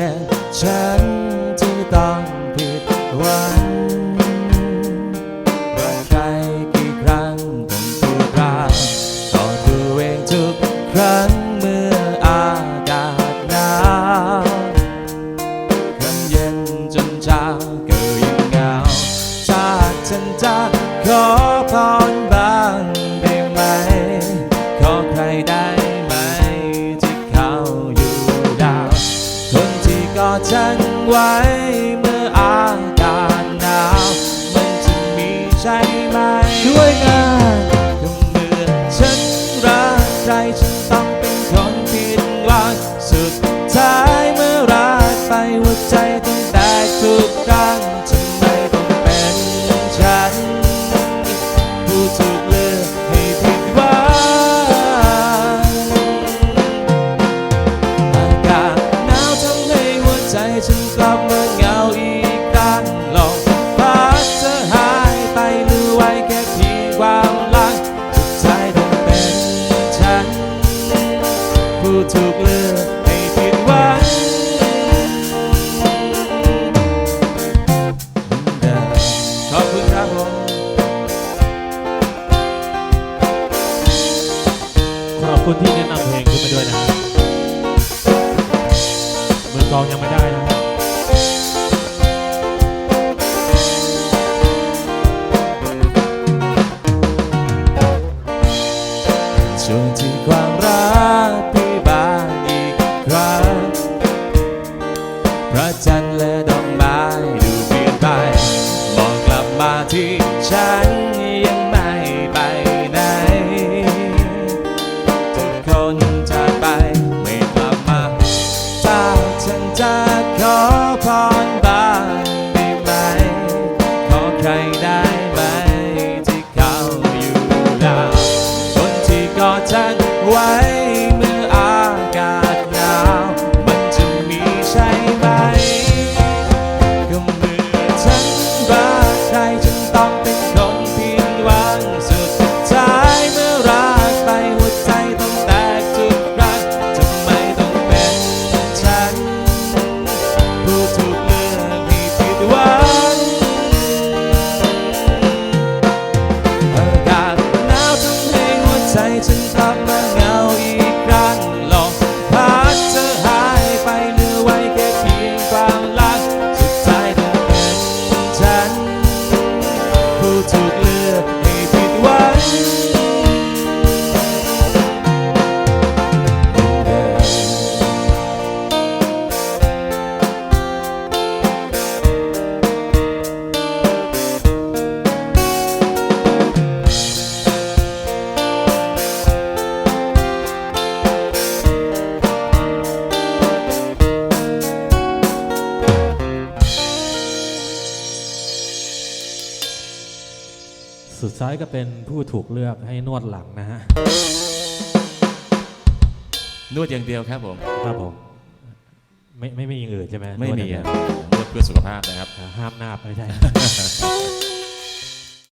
แบบฉัน รอฉันไว้เมื่ออากาศหนาวมันจะมีใช่ไหมช่วยงานก็เมื่อฉันรักใครฉันต้องเป็นคนผิดหวังสุดท้ายเมื่อรักไปหัวใจต้องแตกทุกครั้งทำไมต้องเป็นฉันผู้ถูก คุณที่แนะนำเพลงขึ้นมาด้วยนะฮะมือกลองยังไม่ได้นะฮะช่วงที่ความรักพี่บานอีกครั้งพระจันทร์และ ฉั สุดท้ายก็เป็นผู้ถูกเลือกให้นวดหลังนะฮะ นวดอย่างเดียวครับผม ครับผม ไม่ไม่มีอย่างอื่นใช่ไหมไม่นวดมีอย่างอะเดียวนวดเพื่อสุขภาพนะครับอ่าห้ามนาบไม่ใช่